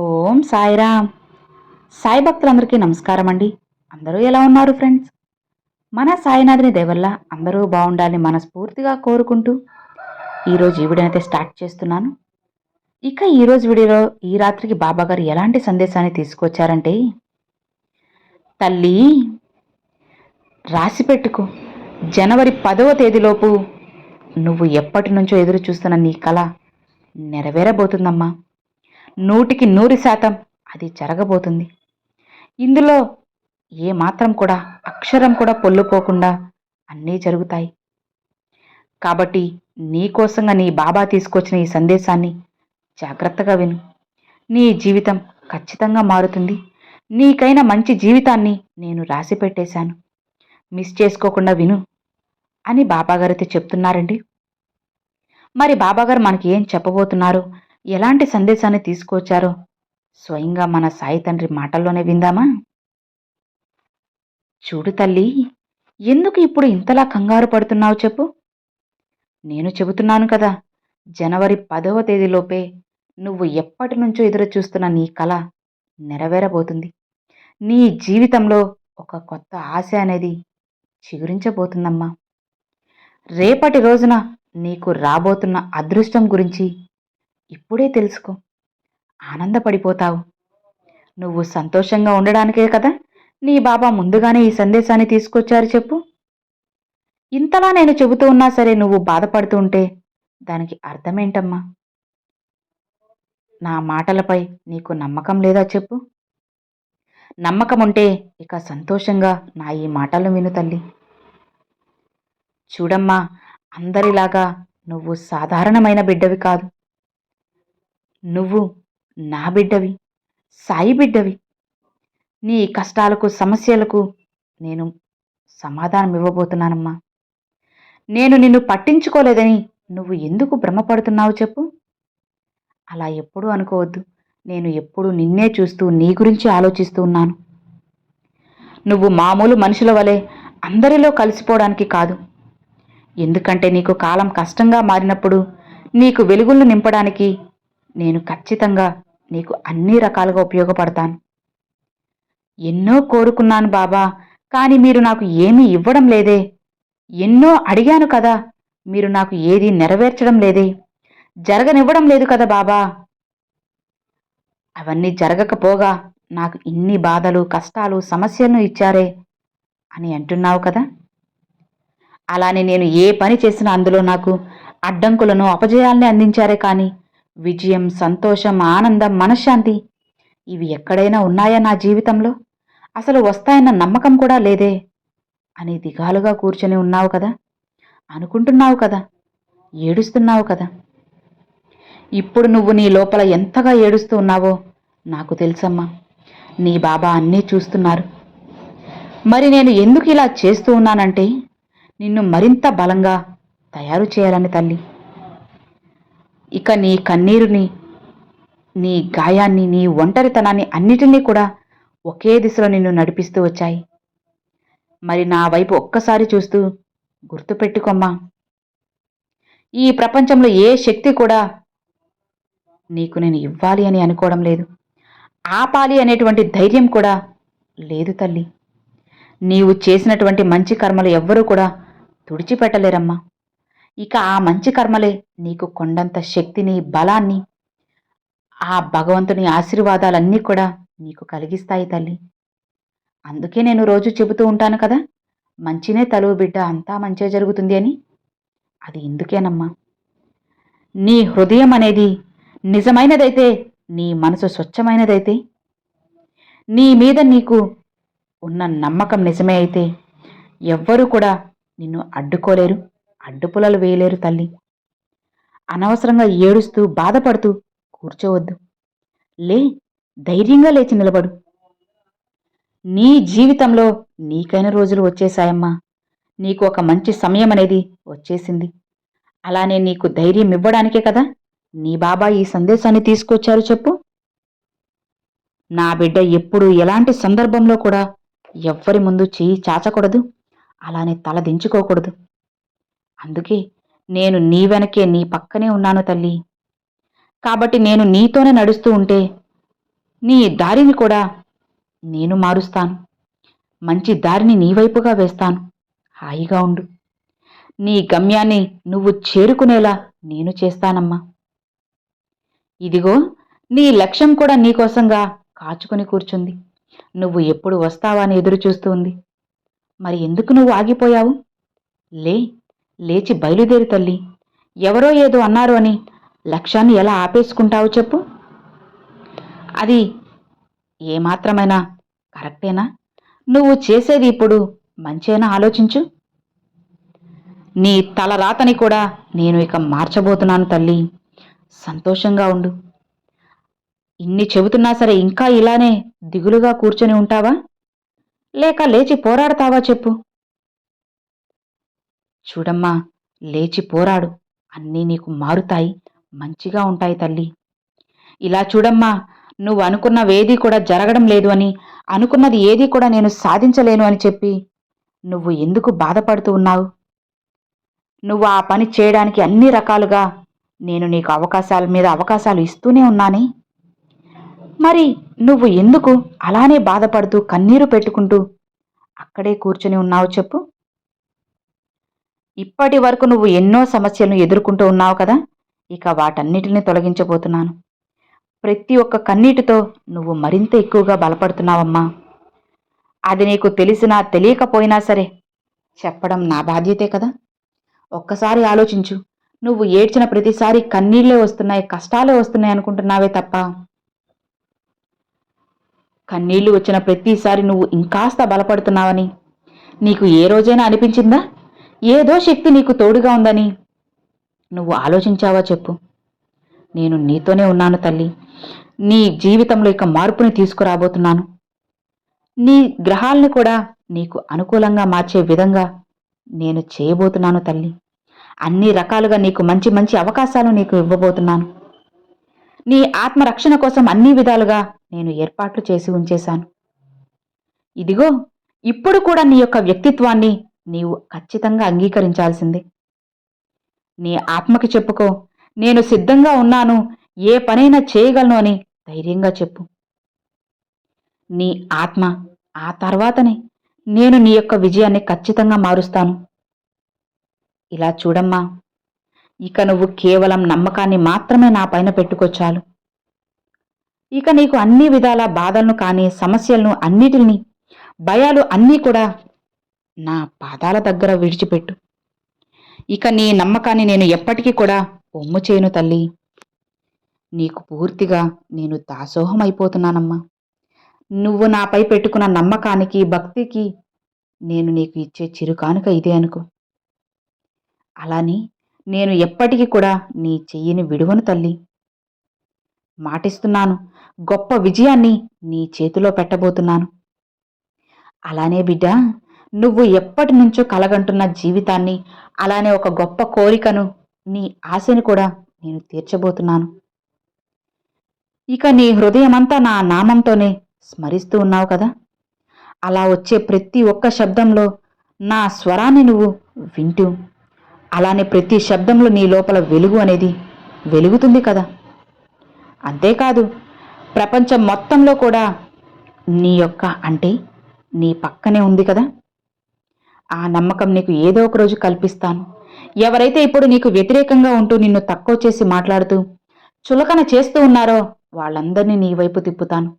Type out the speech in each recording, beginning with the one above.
ఓం సాయిరామ్. సాయి భక్తులందరికీ నమస్కారం అండి. అందరూ ఎలా ఉన్నారు ఫ్రెండ్స్? మన సాయినాథుని దేవల్ల అందరూ బాగుండాలని మనస్ఫూర్తిగా కోరుకుంటూ ఈరోజు ఈ వీడియోనైతే స్టార్ట్ చేస్తున్నాను. ఇక ఈరోజు వీడియోలో ఈ రాత్రికి బాబా గారు ఎలాంటి సందేశాన్ని తీసుకొచ్చారంటే తల్లి రాసి పెట్టుకో. జనవరి పదవ తేదీలోపు నువ్వు ఎప్పటి నుంచో ఎదురు చూస్తున్న నీ కళ నెరవేరబోతుందమ్మా. నూటికి నూరు శాతం అది జరగబోతుంది. ఇందులో ఏ మాత్రం కూడా అక్షరం కూడా పొల్లుపోకుండా అన్నీ జరుగుతాయి. కాబట్టి నీకోసంగా నీ బాబా తీసుకొచ్చిన ఈ సందేశాన్ని జాగ్రత్తగా విను. నీ జీవితం ఖచ్చితంగా మారుతుంది. నీకైన మంచి జీవితాన్ని నేను రాసి పెట్టేశాను. మిస్ చేసుకోకుండా విను అని బాబాగారైతే చెప్తున్నారండి. మరి బాబాగారు మనకి ఏం చెప్పబోతున్నారు? ఎలాంటి సందేశాన్ని తీసుకొచ్చారో స్వయంగా మన సాయి తండ్రి మాటల్లోనే విందామా? చూడు తల్లి ఎందుకు ఇప్పుడు ఇంతలా కంగారు పడుతున్నావు చెప్పు. నేను చెబుతున్నాను కదా జనవరి పదవ తేదీలోపే నువ్వు ఎప్పటి నుంచో ఎదురు చూస్తున్న నీ కళ నెరవేరబోతుంది. నీ జీవితంలో ఒక కొత్త ఆశ అనేది చిగురించబోతుందమ్మా. రేపటి రోజున నీకు రాబోతున్న అదృష్టం గురించి ఇప్పుడే తెలుసుకో. ఆనందపడిపోతావు. నువ్వు సంతోషంగా ఉండడానికే కదా నీ బాబా ముందుగానే ఈ సందేశాన్ని తీసుకొచ్చారు చెప్పు. ఇంతలా నేను చెబుతూ ఉన్నా సరే నువ్వు బాధపడుతుంటే దానికి అర్థమేంటమ్మా? నా మాటలపై నీకు నమ్మకం లేదా చెప్పు? నమ్మకం ఉంటే ఇక సంతోషంగా నా ఈ మాటలు విను తల్లి. చూడమ్మా అందరిలాగా నువ్వు సాధారణమైన బిడ్డవి కాదు. నువ్వు నా బిడ్డవి సాయి బిడ్డవి. నీ కష్టాలకు సమస్యలకు నేను సమాధానం ఇవ్వబోతున్నానమ్మా నేను నిన్ను పట్టించుకోలేదని నువ్వు ఎందుకు భ్రమపడుతున్నావు చెప్పు. అలా ఎప్పుడూ అనుకోవద్దు. నేను ఎప్పుడు నిన్నే చూస్తూ నీ గురించి ఆలోచిస్తూ ఉన్నాను. నువ్వు మామూలు మనుషుల వలె అందరిలో కలిసిపోవడానికి కాదు. ఎందుకంటే నీకు కాలం కష్టంగా మారినప్పుడు నీకు వెలుగులను నింపడానికి నేను ఖచ్చితంగా నీకు అన్ని రకాలుగా ఉపయోగపడతాను. ఎన్నో కోరుకున్నాను బాబా కానీ మీరు నాకు ఏమీ ఇవ్వడం లేదే. ఎన్నో అడిగాను కదా మీరు నాకు ఏది నెరవేర్చడం లేదే. జరగనివ్వడం లేదు కదా బాబా. అవన్నీ జరగకపోగా నాకు ఇన్ని బాధలు కష్టాలు సమస్యలను ఇచ్చారే అని అంటున్నావు కదా. అలానే నేను ఏ పని చేసినా అందులో నాకు అడ్డంకులను అపజయాల్ని అందించారే కానీ విజయం సంతోషం ఆనందం మనశ్శాంతి ఇవి ఎక్కడైనా ఉన్నాయా నా జీవితంలో? అసలు వస్తాయన్న నమ్మకం కూడా లేదే. అని దిగాలుగా కూర్చొని ఉన్నావు కదా? అనుకుంటున్నావు కదా? ఏడుస్తున్నావు కదా? ఇప్పుడు నువ్వు నీ లోపల ఎంతగా ఏడుస్తూ ఉన్నావో నాకు తెలుసమ్మా. నీ బాబా అన్నీ చూస్తున్నారు. మరి నేను ఎందుకు ఇలా చేస్తూ ఉన్నానంటే? నిన్ను మరింత బలంగా తయారు చేయాలని తల్లి. ఇక నీ కన్నీరుని నీ గాయాన్ని నీ ఒంటరితనాన్ని అన్నిటినీ కూడా ఒకే దిశలో నిన్ను నడిపిస్తూ వచ్చాయి. మరి నా వైపు ఒక్కసారి చూస్తూ గుర్తుపెట్టుకోమ్మా. ఈ ప్రపంచంలో ఏ శక్తి కూడా నీకు నేను ఇవ్వాలి అని అనుకోవడం లేదు. ఆపాలి అనేటువంటి ధైర్యం కూడా లేదు తల్లి. నీవు చేసినటువంటి మంచి కర్మలు ఎవ్వరూ కూడా తుడిచిపెట్టలేరమ్మా. ఇక ఆ మంచి కర్మలే నీకు కొండంత శక్తిని బలాన్ని ఆ భగవంతుని ఆశీర్వాదాలన్నీ కూడా నీకు కలిగిస్తాయి తల్లి. అందుకే నేను రోజు చెబుతూ ఉంటాను కదా మంచినే తలువు బిడ్డ అంతా మంచే జరుగుతుంది అని. అది ఎందుకేనమ్మా? నీ హృదయం అనేది నిజమైనదైతే నీ మనసు స్వచ్ఛమైనదైతే నీ మీద నీకు ఉన్న నమ్మకం నిజమే అయితే ఎవ్వరూ కూడా నిన్ను అడ్డుకోలేరు. అడ్డుపులలు వేయలేరు తల్లి. అనవసరంగా ఏడుస్తూ బాధపడుతూ కూర్చోవద్దు. లే ధైర్యంగా లేచి నిలబడు. నీ జీవితంలో నీకైన రోజులు వచ్చేశాయమ్మా. నీకు ఒక మంచి సమయం అనేది వచ్చేసింది. అలానే నీకు ధైర్యం ఇవ్వడానికే కదా నీ బాబా ఈ సందేశాన్ని తీసుకొచ్చారు చెప్పు. నా బిడ్డ ఎప్పుడు ఎలాంటి సందర్భంలో కూడా ఎవ్వరి ముందు చేయి చాచకూడదు. అలానే తల దించుకోకూడదు. అందుకే నేను నీ వెనకే నీ పక్కనే ఉన్నాను తల్లి. కాబట్టి నేను నీతోనే నడుస్తూ ఉంటే నీ దారిని కూడా నేను మారుస్తాను. మంచి దారిని నీ వైపుగా వేస్తాను. హాయిగా ఉండు. నీ గమ్యాన్ని నువ్వు చేరుకునేలా నేను చేస్తానమ్మా. ఇదిగో నీ లక్ష్యం కూడా నీకోసంగా కాచుకుని కూర్చుంది. నువ్వు ఎప్పుడు వస్తావా అని ఎదురు చూస్తూ ఉంది. మరి ఎందుకు నువ్వు ఆగిపోయావు? లే లేచి బయలుదేరి తల్లి. ఎవరో ఏదో అన్నారు అని లక్ష్యాన్ని ఎలా ఆపేసుకుంటావు చెప్పు. అది ఏమాత్రమైనా కరెక్టేనా? నువ్వు చేసేది ఇప్పుడు మంచేనా ఆలోచించు. నీ తలరాతని కూడా నేను ఇక మార్చబోతున్నాను తల్లి. సంతోషంగా ఉండు. ఇన్ని చెబుతున్నా సరే ఇంకా ఇలానే దిగులుగా కూర్చొని ఉంటావా? లేక లేచి పోరాడతావా చెప్పు. చూడమ్మా లేచి పోరాడు. అన్నీ నీకు మారుతాయి. మంచిగా ఉంటాయి తల్లి. ఇలా చూడమ్మా నువ్వు అనుకున్నవేదీ కూడా జరగడం లేదు అని అనుకున్నది ఏదీ కూడా నేను సాధించలేను అని చెప్పి నువ్వు ఎందుకు బాధపడుతూ ఉన్నావు? నువ్వు ఆ పని చేయడానికి అన్ని రకాలుగా నేను నీకు అవకాశాల మీద అవకాశాలు ఇస్తూనే ఉన్నానే? మరి నువ్వు ఎందుకు అలానే బాధపడుతూ కన్నీరు పెట్టుకుంటూ అక్కడే కూర్చొని ఉన్నావు చెప్పు. ఇప్పటి వరకు నువ్వు ఎన్నో సమస్యలను ఎదుర్కొంటూ ఉన్నావు కదా? ఇక వాటన్నిటిని తొలగించబోతున్నాను. ప్రతి ఒక్క కన్నీటితో నువ్వు మరింత ఎక్కువగా బలపడుతున్నావమ్మా. అది నీకు తెలిసినా తెలియకపోయినా సరే చెప్పడం నా బాధ్యతే కదా? ఒక్కసారి ఆలోచించు నువ్వు ఏడ్చిన ప్రతిసారి కన్నీళ్ళే వస్తున్నాయి కష్టాలే వస్తున్నాయి అనుకుంటున్నావే తప్ప. కన్నీళ్ళు వచ్చిన ప్రతిసారి నువ్వు ఇంకాస్త బలపడుతున్నావని నీకు ఏ రోజైనా అనిపించిందా? ఏదో శక్తి నీకు తోడుగా ఉందని. నువ్వు ఆలోచించావా చెప్పు. నేను నీతోనే ఉన్నాను తల్లి. నీ జీవితంలో ఇక మార్పుని తీసుకురాబోతున్నాను. నీ గ్రహాల్ని కూడా నీకు అనుకూలంగా మార్చే విధంగా నేను చేయబోతున్నాను తల్లి. అన్ని రకాలుగా నీకు మంచి మంచి అవకాశాలు నీకు ఇవ్వబోతున్నాను. నీ ఆత్మరక్షణ కోసం అన్ని విధాలుగా నేను ఏర్పాట్లు చేసి ఉంచేశాను. ఇదిగో ఇప్పుడు కూడా నీ యొక్క వ్యక్తిత్వాన్ని నీవు ఖచ్చితంగా అంగీకరించాల్సిందే. నీ ఆత్మకి చెప్పుకో. నేను సిద్ధంగా ఉన్నాను. ఏ పనైనా చేయగలను అని ధైర్యంగా చెప్పు. నీ ఆత్మ ఆ తర్వాతనే నేను నీ యొక్క విజయాన్ని ఖచ్చితంగా మారుస్తాను. ఇలా చూడమ్మా. ఇక నువ్వు కేవలం నమ్మకాన్ని మాత్రమే నా పైన పెట్టుకొచ్చాలు ఇక నీకు అన్ని విధాల బాధలను కానీ సమస్యలను అన్నిటిని భయాలు అన్నీ కూడా నా పాదాల దగ్గర విడిచిపెట్టు. ఇక నీ నమ్మకాన్ని నేను ఎప్పటికీ కూడా ఒమ్ము చేయను తల్లి. నీకు పూర్తిగా నేను దాసోహం అయిపోతున్నానమ్మా నువ్వు నాపై పెట్టుకున్న నమ్మకానికి భక్తికి నేను నీకు ఇచ్చే చిరుకానుక ఇదే అనుకో. అలాని నేను ఎప్పటికీ కూడా నీ చెయ్యిని విడువను తల్లి. మాటిస్తున్నాను గొప్ప విజయాన్ని నీ చేతిలో పెట్టబోతున్నాను. అలానే బిడ్డ నువ్వు ఎప్పటి నుంచో కలగంటున్న జీవితాన్ని అలానే ఒక గొప్ప కోరికను నీ ఆశని కూడా నేను తీర్చబోతున్నాను. ఇక నీ హృదయమంతా నా నామంతోనే స్మరిస్తూ ఉన్నావు కదా? అలా వచ్చే ప్రతి ఒక్క శబ్దంలో నా స్వరాన్ని నువ్వు వింటూ అలానే ప్రతి శబ్దంలో నీ లోపల వెలుగు అనేది వెలుగుతుంది కదా? అంతేకాదు ప్రపంచం మొత్తంలో కూడా నీ యొక్క అంటే నీ పక్కనే ఉంది కదా? ఆ నమ్మకం నీకు ఏదో ఒక రోజు కల్పిస్తాను. ఎవరైతే ఇప్పుడు నీకు వ్యతిరేకంగా ఉంటూ నిన్ను తక్కువ చేసి మాట్లాడుతూ చులకన చేస్తూ ఉన్నారో వాళ్ళందరినీ నీ వైపు తిప్పుతాను.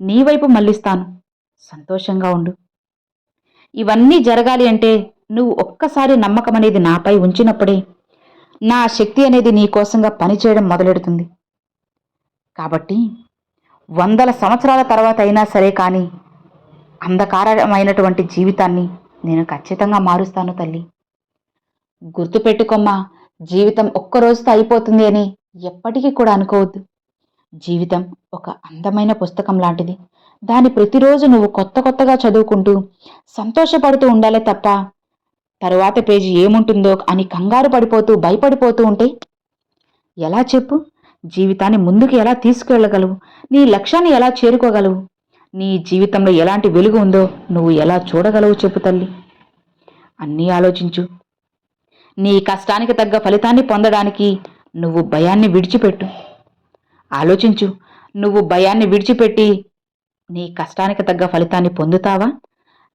నీ వైపు మళ్ళిస్తాను. సంతోషంగా ఉండు. ఇవన్నీ జరగాలి అంటే నువ్వు ఒక్కసారి నమ్మకం అనేది నాపై ఉంచినప్పుడే నా శక్తి అనేది నీ కోసంగా పనిచేయడం మొదలెడుతుంది. కాబట్టి వందల సంవత్సరాల తర్వాత అయినా సరే కానీ అంధకారమైనటువంటి జీవితాన్ని నేను ఖచ్చితంగా మారుస్తాను తల్లి. గుర్తుపెట్టుకోమ్మా జీవితం ఒక్క రోజుతో అయిపోతుంది అని ఎప్పటికీ కూడా అనుకోవద్దు. జీవితం ఒక అందమైన పుస్తకం లాంటిది. దాని ప్రతిరోజు నువ్వు కొత్త కొత్తగా చదువుకుంటూ సంతోషపడుతూ ఉండాలే తప్ప తరువాత పేజీ ఏముంటుందో అని కంగారు పడిపోతూ భయపడిపోతూ ఉంటే? ఎలా చెప్పు? జీవితాన్ని ముందుకు ఎలా తీసుకెళ్ళగలవు? నీ లక్ష్యాన్ని ఎలా చేరుకోగలవు? నీ జీవితంలో ఎలాంటి వెలుగు ఉందో నువ్వు ఎలా చూడగలవు చెప్పు తల్లి. అన్నీ ఆలోచించు. నీ కష్టానికి తగ్గ ఫలితాన్ని పొందడానికి నువ్వు భయాన్ని విడిచిపెట్టు. ఆలోచించు నువ్వు భయాన్ని విడిచిపెట్టి నీ కష్టానికి తగ్గ ఫలితాన్ని పొందుతావా?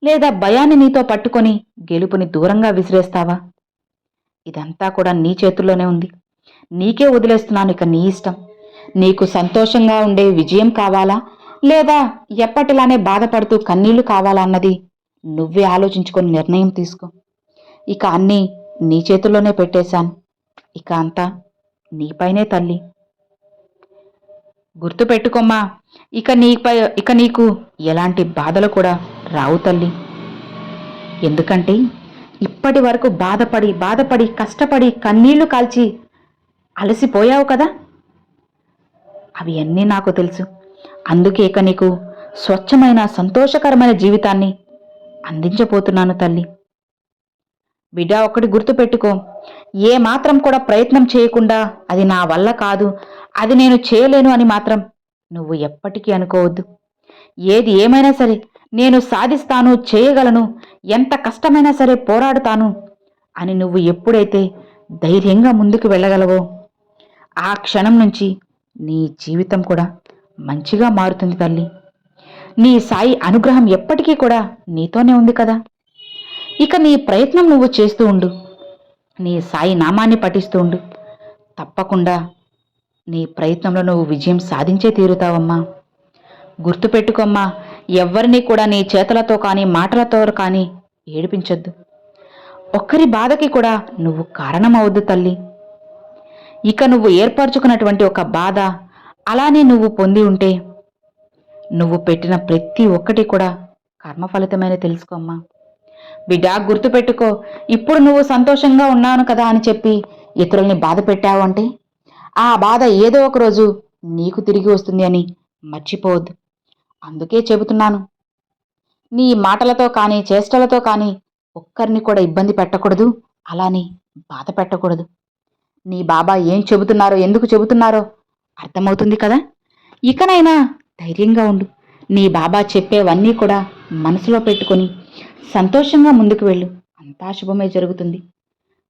లేదా భయాన్ని నీతో పట్టుకొని గెలుపుని దూరంగా విసిరేస్తావా? ఇదంతా కూడా నీ చేతుల్లోనే ఉంది. నీకే వదిలేస్తున్నాను ఇక నీ ఇష్టం. నీకు సంతోషంగా ఉండే విజయం కావాలా? లేదా ఎప్పటిలానే బాధపడుతూ కన్నీళ్ళు కావాలా అన్నది నువ్వే ఆలోచించుకొని నిర్ణయం తీసుకో. ఇక అన్నీ నీ చేతుల్లోనే పెట్టేశాను. ఇక అంతా నీపైనే తల్లి. గుర్తుపెట్టుకోమ్మా ఇక నీపై ఇక నీకు ఎలాంటి బాధలు కూడా రావు తల్లి. ఎందుకంటే ఇప్పటి వరకు బాధపడి బాధపడి కష్టపడి కన్నీళ్ళు కాల్చి అలసిపోయావు కదా? అవి అన్నీ నాకు తెలుసు. అందుకే ఇక నీకు స్వచ్ఛమైన సంతోషకరమైన జీవితాన్ని అందించబోతున్నాను తల్లి. బిడ్డ ఒకటి గుర్తుపెట్టుకో. ఏ మాత్రం కూడా ప్రయత్నం చేయకుండా అది నా వల్ల కాదు అది నేను చేయలేను అని మాత్రం నువ్వు ఎప్పటికీ అనుకోవద్దు. ఏది ఏమైనా సరే నేను సాధిస్తాను చేయగలను ఎంత కష్టమైనా సరే పోరాడుతాను అని నువ్వు ఎప్పుడైతే ధైర్యంగా ముందుకు వెళ్ళగలవో ఆ క్షణం నుంచి నీ జీవితం కూడా మంచిగా మారుతుంది తల్లి. నీ సాయి అనుగ్రహం ఎప్పటికీ కూడా నీతోనే ఉంది కదా. ఇక నీ ప్రయత్నం నువ్వు చేస్తూ ఉండు. నీ సాయి నామాన్ని పఠిస్తూ ఉండు. తప్పకుండా నీ ప్రయత్నంలో నువ్వు విజయం సాధించే తీరుతావమ్మా. గుర్తుపెట్టుకోమ్మా ఎవ్వరినీ కూడా నీ చేతలతో కానీ మాటలతో కానీ ఏడిపించొద్దు. ఒక్కరి బాధకి కూడా నువ్వు కారణమవద్దు తల్లి. ఇక నువ్వు ఏర్పరచుకున్నటువంటి ఒక బాధ అలానే నువ్వు పొంది ఉంటే నువ్వు పెట్టిన ప్రతి ఒక్కటి కూడా కర్మ ఫలితమైన తెలుసుకోమ్మా బిడ్డా గుర్తుపెట్టుకో ఇప్పుడు నువ్వు సంతోషంగా ఉన్నాను కదా అని చెప్పి ఇతరుల్ని బాధ పెట్టావు అంటే ఆ బాధ ఏదో ఒక రోజు నీకు తిరిగి వస్తుంది అని మర్చిపోవద్దు. అందుకే చెబుతున్నాను నీ మాటలతో కానీ చేష్టలతో కానీ ఒక్కరిని కూడా ఇబ్బంది పెట్టకూడదు అలానే బాధ పెట్టకూడదు. నీ బాబా ఏం చెబుతున్నారో ఎందుకు చెబుతున్నారో అర్థమవుతుంది కదా? ఇకనైనా ధైర్యంగా ఉండు. నీ బాబా చెప్పేవన్నీ కూడా మనసులో పెట్టుకొని సంతోషంగా ముందుకు వెళ్ళు. అంతా శుభమే జరుగుతుంది.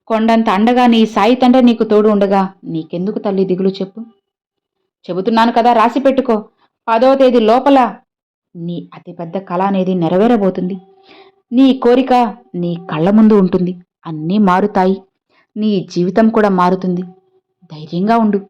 కొండంత అండగా నీ సాయి తండ్రి నీకు తోడు ఉండగా నీకెందుకు తల్లి దిగులు చెప్పు? చెబుతున్నాను కదా రాసి పెట్టుకో. పదో తేదీ లోపల నీ అతిపెద్ద కళ అనేది నెరవేరబోతుంది. నీ కోరిక నీ కళ్ళ ముందు ఉంటుంది. అన్నీ మారుతాయి. నీ జీవితం కూడా మారుతుంది. ధైర్యంగా ఉండు.